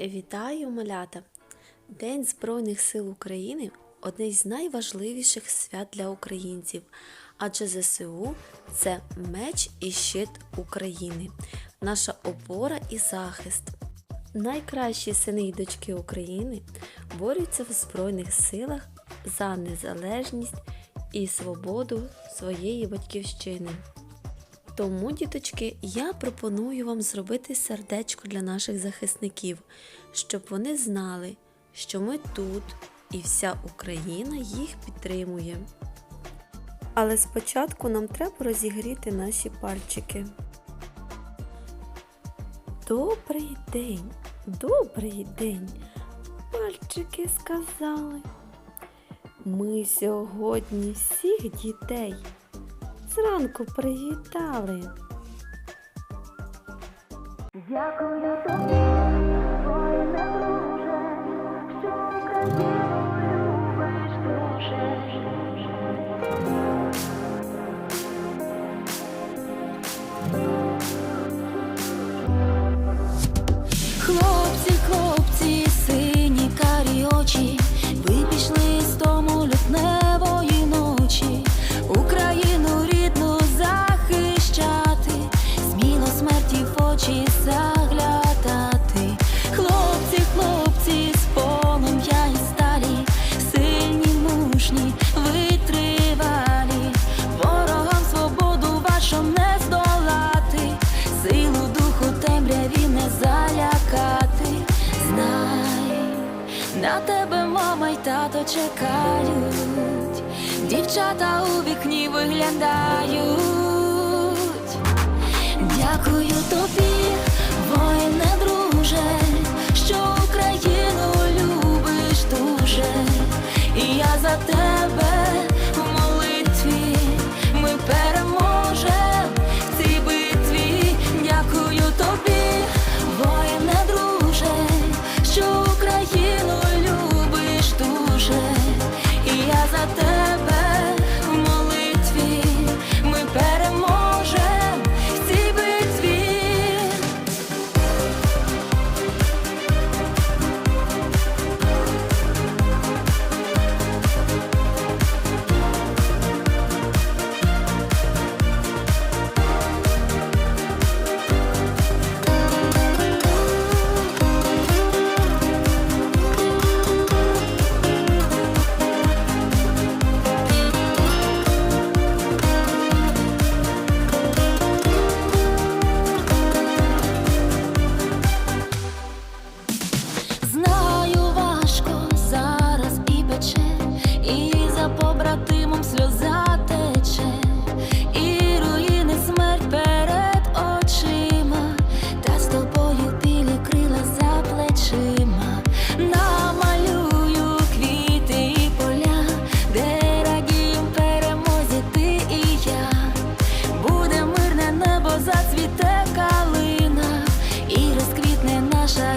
Вітаю, малята! День Збройних сил України одне з найважливіших свят для українців, адже ЗСУ це меч і щит України, наша опора і захист. Найкращі сини й дочки України борються в Збройних силах за незалежність і свободу своєї батьківщини. Тому, діточки, я пропоную вам зробити сердечко для наших захисників, щоб вони знали, що ми тут і вся Україна їх підтримує. Але спочатку нам треба розігріти наші пальчики. Добрий день, добрий день, пальчики сказали. Ми сьогодні всіх дітей зранку привітали. Дякую тато чекають, дівчата у вікні виглядають. Дякую тобі, і за побратимом сльоза тече, і руїни смерть перед очима, та з тобою крила за плечима. Намалюю квіти поля, де перемозі ти і я. Буде мирне небо, зацвіте калина, і розквітне наша